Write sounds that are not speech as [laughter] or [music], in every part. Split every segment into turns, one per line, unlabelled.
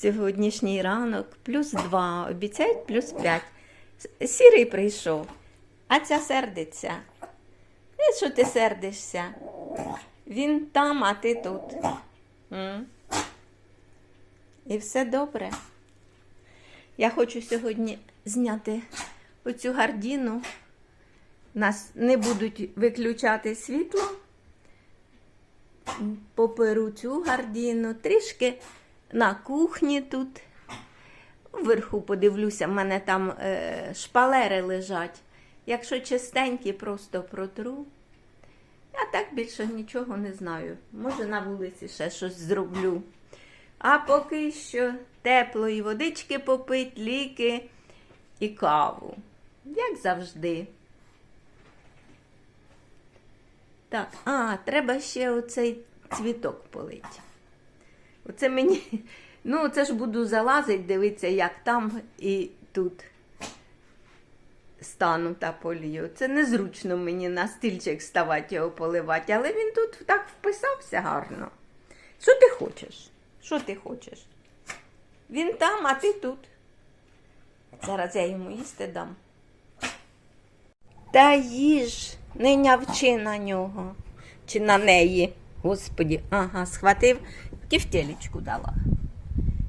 Сьогоднішній ранок плюс 2, обіцяють плюс 5. Сірий прийшов, а ця сердиться. І що ти сердишся? Він там, а ти тут. М? І все добре. Я хочу сьогодні зняти оцю гардіну. Нас не будуть виключати світло. Поперу цю гардіну, трішки на кухні тут. Вверху подивлюся, в мене там е, шпалери лежать. Якщо чистенькі, просто протру. Я так більше нічого не знаю. Може на вулиці ще щось зроблю. А поки що теплої водички попить, ліки і каву. Як завжди. Так, а, треба ще оцей цвіток полити. Оце мені. Ну, це ж буду залазити, дивитися, як там і тут стану та полію. Це незручно мені на стільчик ставати його поливати, але він тут так вписався гарно. Що ти хочеш? Що ти хочеш? Він там, а ти тут. Зараз я йому їсти дам. Та їж, не нявчи на нього. Чи на неї. Господі, ага, схватив, тівтєлічку дала.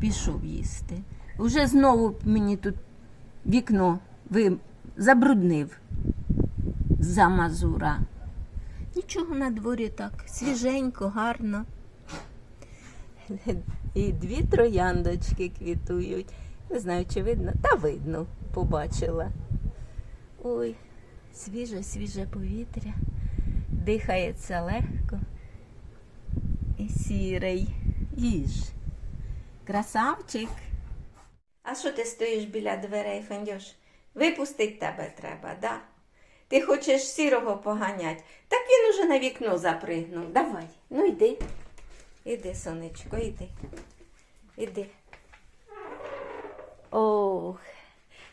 Пішов їсти. Уже знову мені тут вікно ви... забруднив за мазура. Нічого на дворі так, свіженько, гарно. І дві трояндочки квітують. Не знаю, чи видно, та видно, побачила. Ой, свіже, свіже повітря. Дихається легко. І сірий. Їж. Красавчик. А що ти стоїш біля дверей, Фендьош? Випустить тебе треба, да? Ти хочеш сірого поганять. Так він уже на вікно запригнув. Давай, ну йди. Іди, сонечко, іди. Іди. Ох.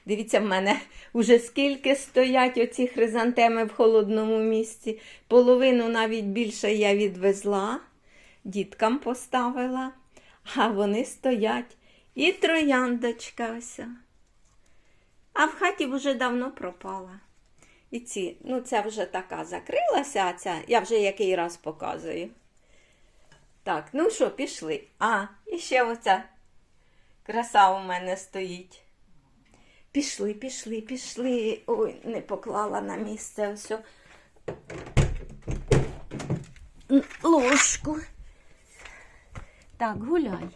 Дивіться, в мене уже скільки стоять оці хризантеми в холодному місці. Половину навіть більше я відвезла, діткам поставила, а вони стоять. І трояндочка ось. А в хаті вже давно пропала. І ці, ну ця вже така закрилася, а ця я вже який раз показую. Так, ну що, пішли. А, і ще оця краса у мене стоїть. Пішли, пішли, пішли. Ой, не поклала на місце ось. Ложку. Так, гуляй.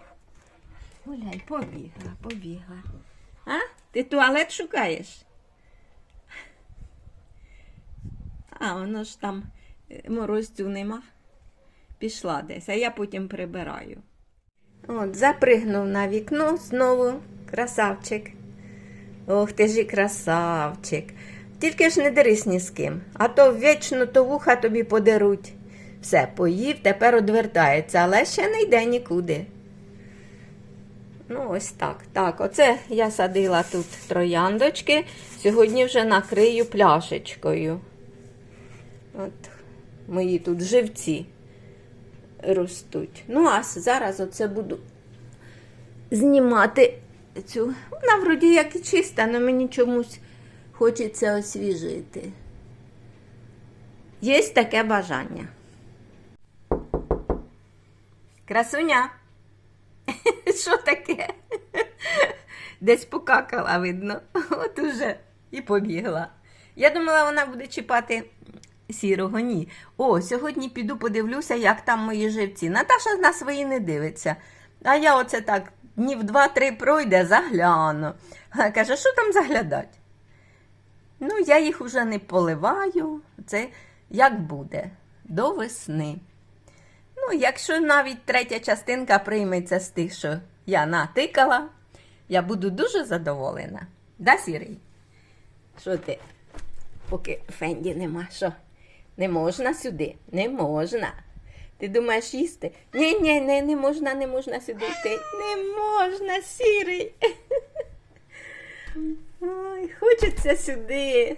Гуляй, побігла, побігла. А? Ти туалет шукаєш? А, воно ж там е, морозцю нема. Пішла десь, а я потім прибираю. От, запригнув на вікно знову красавчик. Ох ти ж і красавчик. Тільки ж не дерись ні з ким, а то вічно то вуха тобі подеруть. Все, поїв, тепер одвертається, але ще не йде нікуди. Ну, ось так. Так, оце я садила тут трояндочки. Сьогодні вже накрию пляшечкою. От мої тут живці ростуть. Ну, а зараз оце буду знімати цю. Вона вроді як і чиста, але мені чомусь хочеться освіжити. Є таке бажання. Красуня. [laughs] Що таке? Десь покакала, видно. От уже і побігла. Я думала, вона буде чіпати сірого. Ні. О, сьогодні піду подивлюся, як там мої живці. Наташа на свої не дивиться. А я оце так днів два-три пройде, загляну. Каже, що там заглядать? Ну, я їх уже не поливаю. Це як буде до весни. Ну, якщо навіть третя частинка прийметься з тих, що я натикала, я буду дуже задоволена. Да, Сірий? Що ти? Поки Фенді нема, що? Не можна сюди, не можна. Ти думаєш їсти? Ні, ні, не, не можна, не можна сюди йти. Не можна, сірий. Ой, хочеться сюди.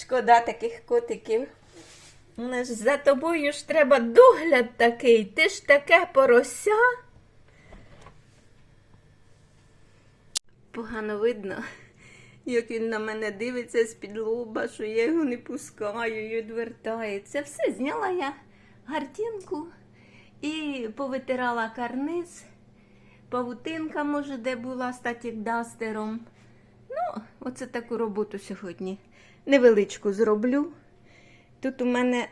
Шкода таких котиків. Ну ж за тобою ж треба догляд такий. Ти ж таке порося. погано видно, як він на мене дивиться з-під лоба, що я його не пускаю і відвертається. Все, зняла я гартинку і повитирала карниз. Павутинка, може, де була статік дастером. Ну, оце таку роботу сьогодні. Невеличку зроблю. Тут у мене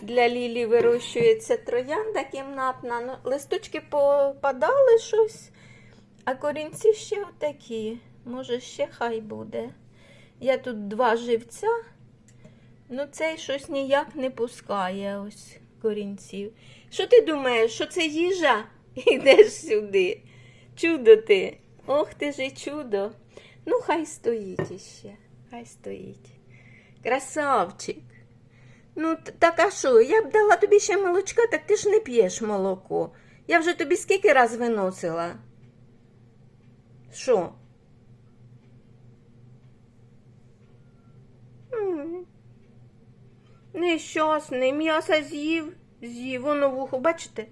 для Лілі вирощується троянда кімнатна. Ну, листочки попадали щось, а корінці ще отакі. Може, ще хай буде. Я тут два живця, ну цей щось ніяк не пускає ось корінців. Що ти думаєш, що це їжа? [laughs] Ідеш сюди. Чудо ти. Ох ти ж і чудо. Ну, хай стоїть іще. Хай стоїть. Красавчик. Ну, так а що? Я б дала тобі ще молочка, так ти ж не п'єш молоко. Я вже тобі скільки раз виносила? Що? Нещасний, м'ясо з'їв, з'їв, воно вухо, бачите?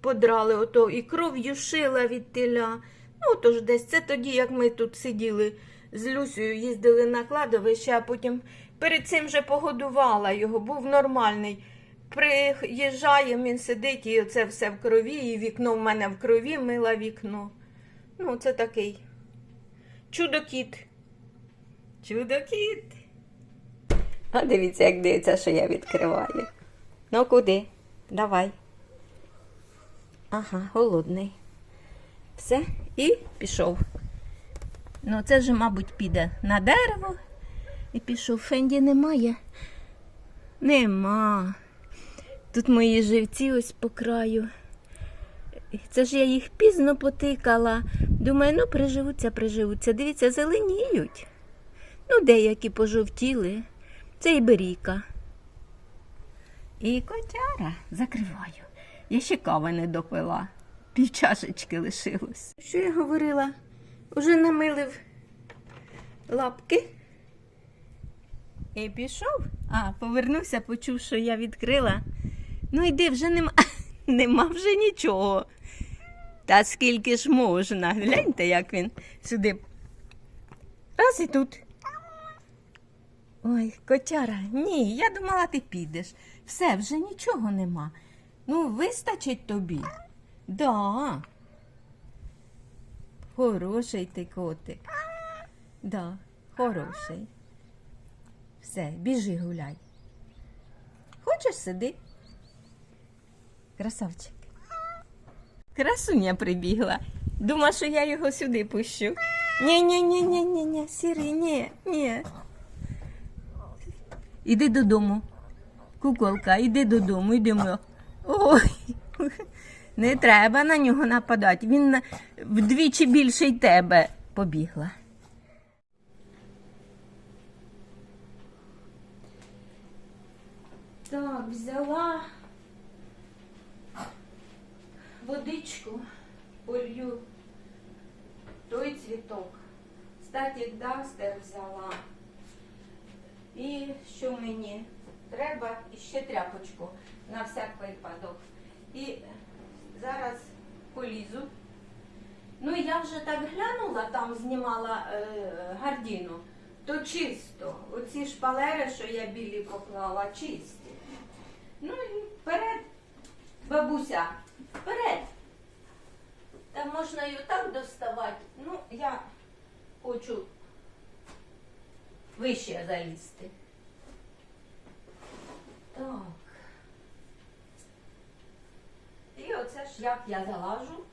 Подрали ото і кров'ю шила від теля. Ну, то ж десь це тоді, як ми тут сиділи з Люсею, їздили на кладовище, а потім перед цим вже погодувала його, був нормальний. Приїжджає, він сидить, і це все в крові, і вікно в мене в крові, мила вікно. Ну, це такий чудо-кіт. Чудо-кіт. А дивіться, як дивиться, що я відкриваю. Ну, куди? Давай. Ага, голодний. Все, і пішов. Ну, це вже, мабуть, піде на дерево. І пішов. Фенді немає. Нема. Тут мої живці ось по краю. Це ж я їх пізно потикала. Думаю, ну приживуться, приживуться. Дивіться, зеленіють. Ну, деякі пожовтіли. Це і беріка. І котяра закриваю. Я ще кави не допила. Півчашечки лишилось. Що я говорила? Уже намилив лапки. І пішов. А, повернувся, почув, що я відкрила. Ну йди, вже нема, [laughs] нема вже нічого. Та скільки ж можна. Гляньте, як він сюди. Раз і тут. Ой, котяра, ні, я думала, ти підеш. Все, вже нічого нема. Ну, вистачить тобі. Да. Хороший ти котик. Да, хороший. Все, біжи гуляй. Хочеш сиди? Красавчик. Красуня прибігла. Дума, що я його сюди пущу. ні ні ні ні ні ні сірий, ні, ні. Іди додому. Куколка, іди додому, йдемо. Ой, не треба на нього нападати. Він вдвічі більший тебе побігла. Так, взяла водичку, полью той цвіток. Статік Дастер взяла. І що мені треба? І ще тряпочку на всяк випадок. І зараз полізу. Ну, я вже так глянула, там знімала е, гардіну, то чисто. Оці шпалери, що я білі поклала, чисті. Ну і вперед, бабуся, вперед. Та можна і отак доставати. Ну, я хочу вище залізти. Так. І оце ж як я залажу.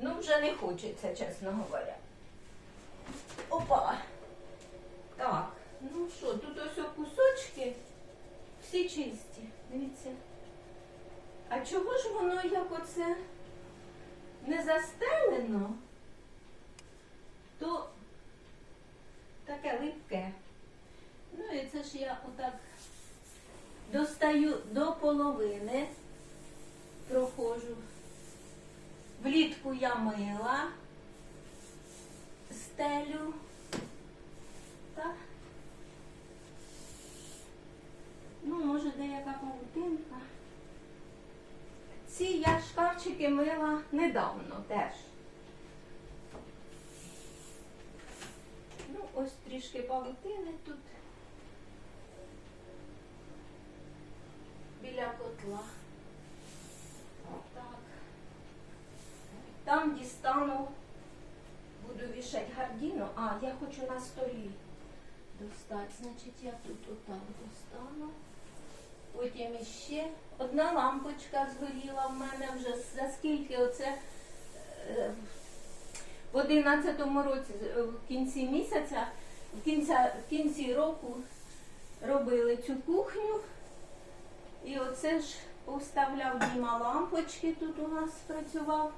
Ну, вже не хочеться, чесно говоря. Опа. Так, ну що, тут ось кусочки всі чисті. Дивіться. А чого ж воно як оце не застелено, то таке липке. Ну і це ж я отак достаю до половини, проходжу. Влітку я мила, стелю. Так. Ну, може, деяка павутинка. Ці я шкафчики мила недавно теж. ось трішки павутини тут. Біля котла. Так. Там дістану, буду вішати гардіну. А, я хочу на столі достати. Значить, я тут отак достану. Потім іще одна лампочка згоріла в мене вже за скільки оце е, в 11-му році, е, в кінці місяця, в кінці, в кінці року робили цю кухню. І оце ж поставляв Діма лампочки, тут у нас працював.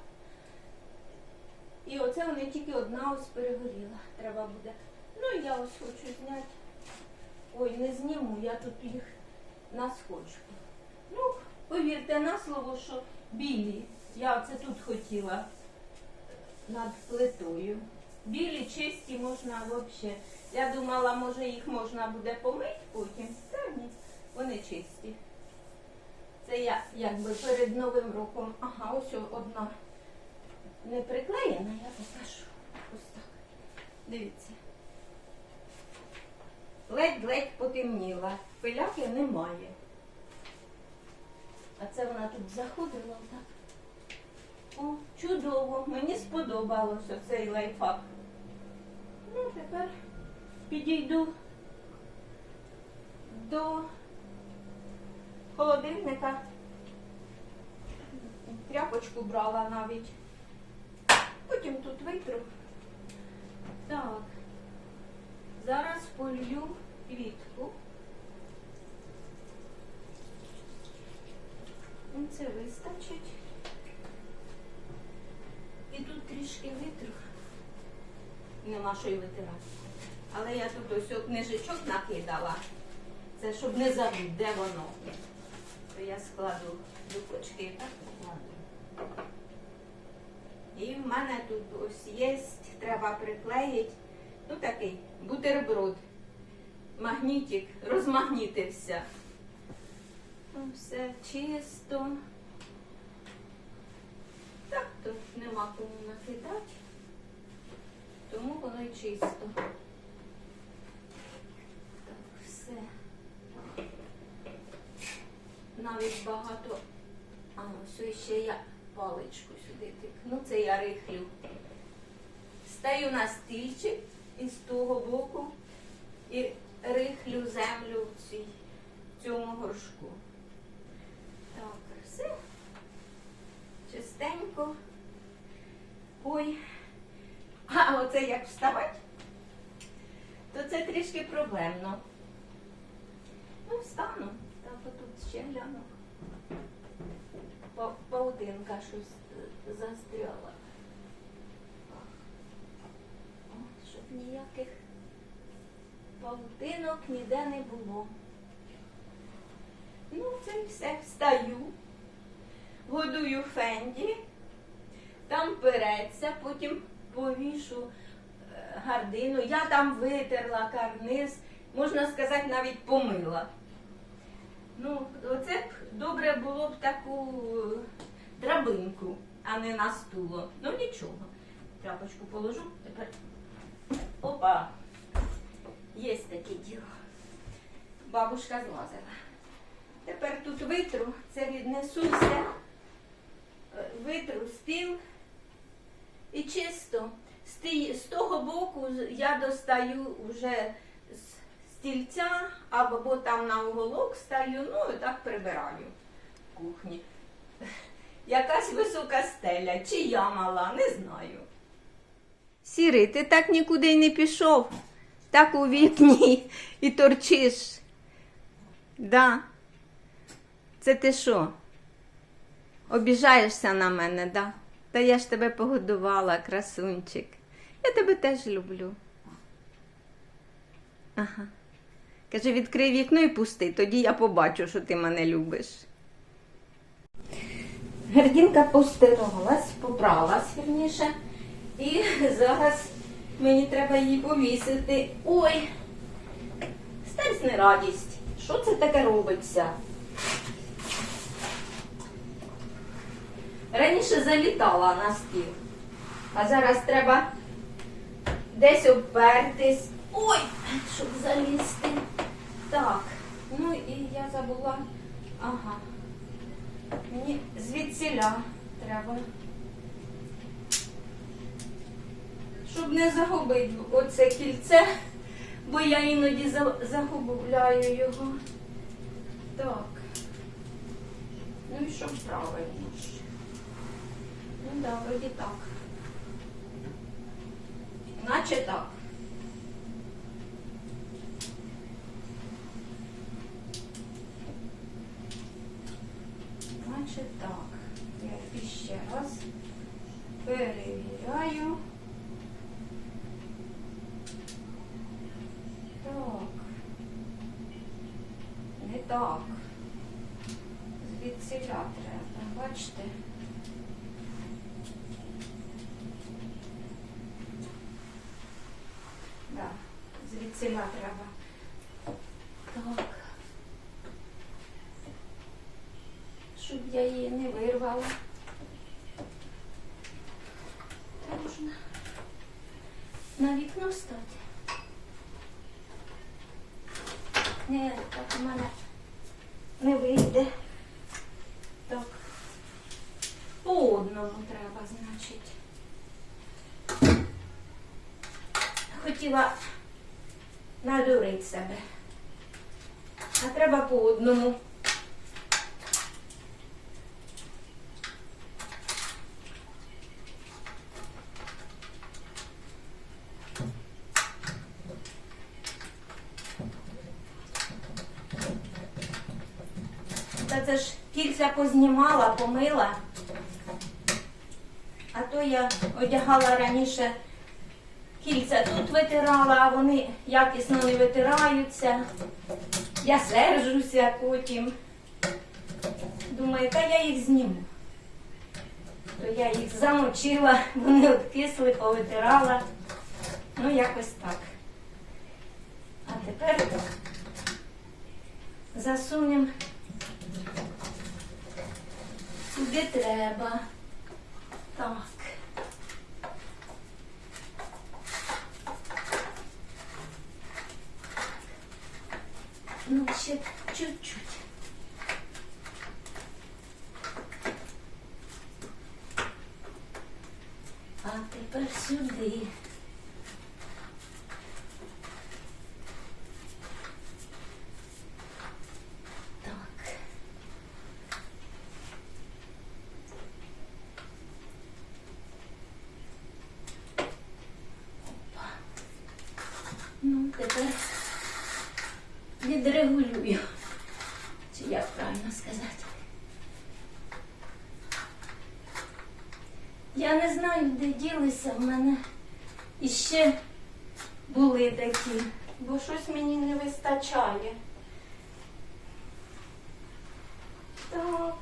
І оце вони тільки одна ось перегоріла. Треба буде. Ну і я ось хочу зняти. Ой, не зніму, я тут їх на скотчку. Ну, повірте на слово, що білі. Я це тут хотіла над плитою. Білі, чисті можна взагалі. Я думала, може їх можна буде помити потім. Та ні, вони чисті. Це я якби перед Новим роком. Ага, ось одна не приклеєна, я покажу. Ось так. Дивіться. Ледь-ледь потемніла. Пиляки немає. А це вона тут заходила отак. О, чудово! Мені сподобалося цей лайфхак. Ну, тепер підійду до холодильника. Тряпочку брала навіть. Потім тут витру. Так. Зараз полью квітку. Це вистачить. І тут трішки витру. Нема що й витирати. Але я тут ось книжечок накидала. Це щоб не забути, де воно. То я складу до кочки, так покладу. І в мене тут ось є, треба приклеїти. Ну такий бутерброд. Магнітик розмагнітився. Ну, Все чисто. Так, тут нема кому накидати, тому воно й чисто. Так, все. Навіть багато. А, ось ще я паличку сюди тикну. Це я рихлю. Стаю на стільчик із того боку і рихлю землю в в цьому горшку. Так, все. Чистенько. Ой. А оце як вставати, то це трішки проблемно. Ну, встану. Так, отут ще гляну. Па- Паутинка щось е, застряла. Щоб ніяких паутинок ніде не було. Ну, це і все. Встаю, годую фенді, там переться, потім повішу е, гардину. Я там витерла карниз, можна сказати, навіть помила. Ну, оце б добре було б таку е, драбинку, а не на стуло. Ну нічого. Тряпочку положу. Тепер. Опа. Є таке діло. Бабушка злазила. Тепер тут витру, це віднесу все. Е, Витру стіл і чисто. З, того боку я достаю вже з стільця або там на уголок стаю, ну і так прибираю в кухні. [laughs] Якась висока стеля, чи я мала, не знаю. Сірий, ти так нікуди не пішов. Так у вікні і торчиш. Да. Це ти що? Обіжаєшся на мене, да? Та я ж тебе погодувала, красунчик. Я тебе теж люблю. Ага. Каже, відкрий вікно і пусти, тоді я побачу, що ти мене любиш. Гардінка постиралась, побралась вірніше. І зараз мені треба її повісити. Ой, не радість. Що це таке робиться? Раніше залітала на стіл, а зараз треба десь обпертись, Ой, щоб залізти. Так, ну і я забула. Ага. Мені звідсіля треба. Щоб не загубити оце кільце, бо я іноді за- загубляю його. Так. Ну і щоб правильно Ну да, вроді так. Наче так. Наче так. Я ще раз перевіряю. Так. Не так. Звідсіля треба, бачите? Да, треба. Так. Щоб я її не вирвала. Можна на вікно стати. Ні, так у мене не вийде. Так. По одному треба, значить. Хотіла надурити себе. А треба по одному. Та це ж кільця познімала, помила. А то я одягала раніше кільця тут витирала, а вони якісно не витираються. Я сержуся потім. Думаю, та я їх зніму. То я їх замочила, вони откисли, повитирала. Ну, якось так. А тепер засунемо куди треба. Так. Ну, ще чуть-чуть. А тепер сюди. Так. Опа. Ну, тепер відрегулюю. Чи як правильно сказати? Я не знаю, де ділися в мене іще були такі, бо не вистачає. Так.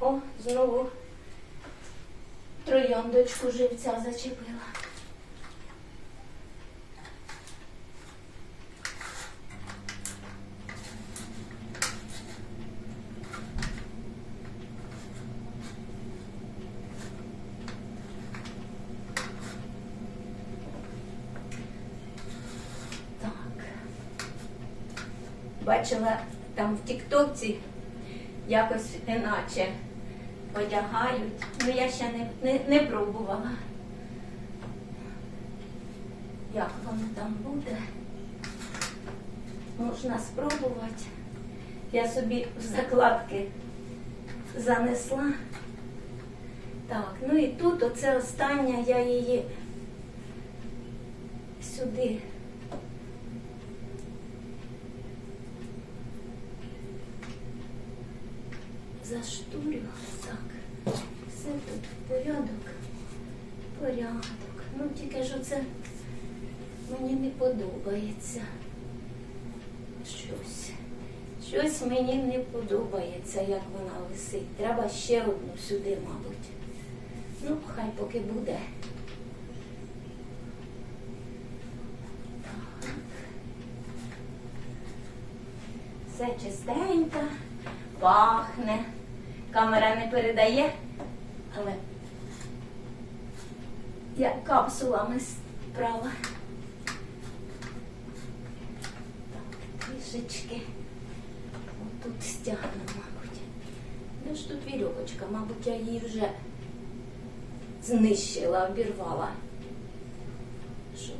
О, знову трояндочку живця зачепила. Так. Бачила там в Тіктоці якось іначе одягають. Ну я ще не, не, не пробувала. Як воно там буде? Можна спробувати. Я собі в закладки занесла. Так, ну і тут оце остання, я її сюди. Заштурю. Так. Все тут в порядок. Порядок. Тільки ж мені не подобається. Щось. Щось мені не подобається, як вона висить. Треба ще одну сюди, мабуть. Ну, хай поки буде. Так. Все чистенько, пахне. Камера не передає, але я капсулами справа. Так, трішечки. Тут стягну, мабуть. Де ж тут вірьовочка, мабуть, я її вже знищила, обірвала. Щоб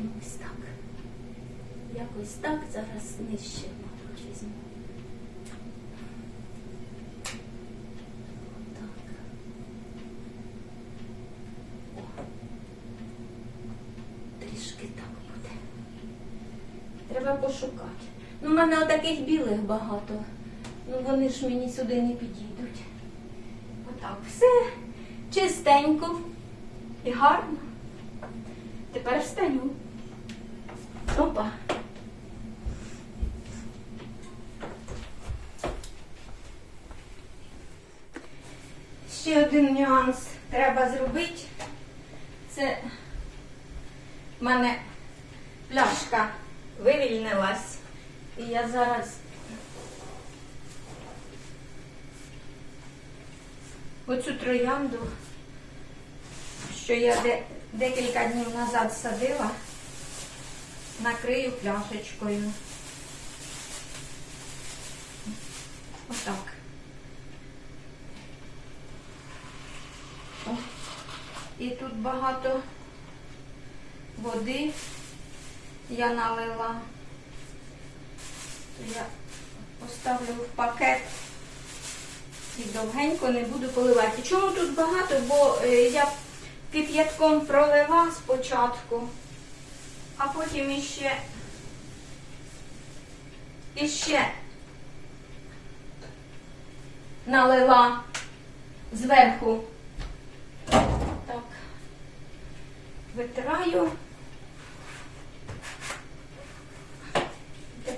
ну, ось так. Якось так зараз знищу, мабуть, візьму. Так. О. Трішки так буде. Треба пошукати. Ну, в мене отаких білих багато. Ну вони ж мені сюди не підійдуть. Отак, все чистенько і гарно. Тепер встаю. Опа. Ще один нюанс треба зробити. Це в мене пляшка вивільнилась. І я зараз оцю троянду, що я де, декілька днів назад садила, накрию пляшечкою. Отак. І тут багато води я налила. То я поставлю в пакет і довгенько не буду поливати. Чому тут багато? Бо е, я кип'ятком пролила спочатку, а потім іще, іще налила зверху. Так, витираю.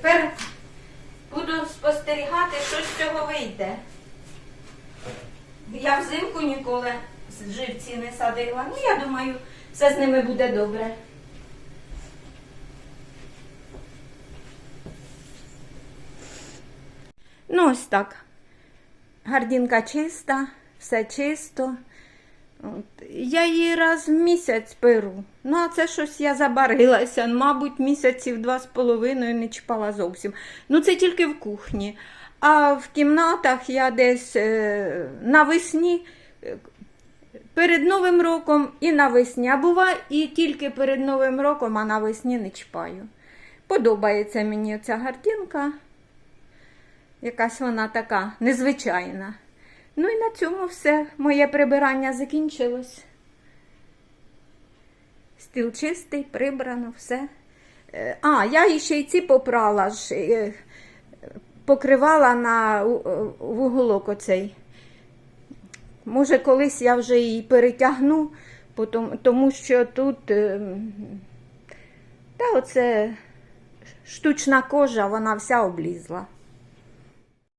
Тепер буду спостерігати, що з цього вийде. Я взимку ніколи живці не садила. Ну, я думаю, все з ними буде добре. Ну, ось так. Гардінка чиста, все чисто. От. Я її раз в місяць перу. Ну, а це щось я забарилася. Мабуть, місяців два з половиною не чіпала зовсім. Ну, це тільки в кухні. А в кімнатах я десь е, навесні, е, перед Новим роком і навесні. А буває і тільки перед Новим роком, а навесні не чіпаю. Подобається мені ця гардінка. Якась вона така незвичайна. Ну і на цьому все. Моє прибирання закінчилось. Стіл чистий, прибрано, все. Е, А, я ще й ці попрала ж, е, покривала на у- в уголок оцей. Може, колись я вже її перетягну, тому що тут е, та оце штучна кожа, вона вся облізла.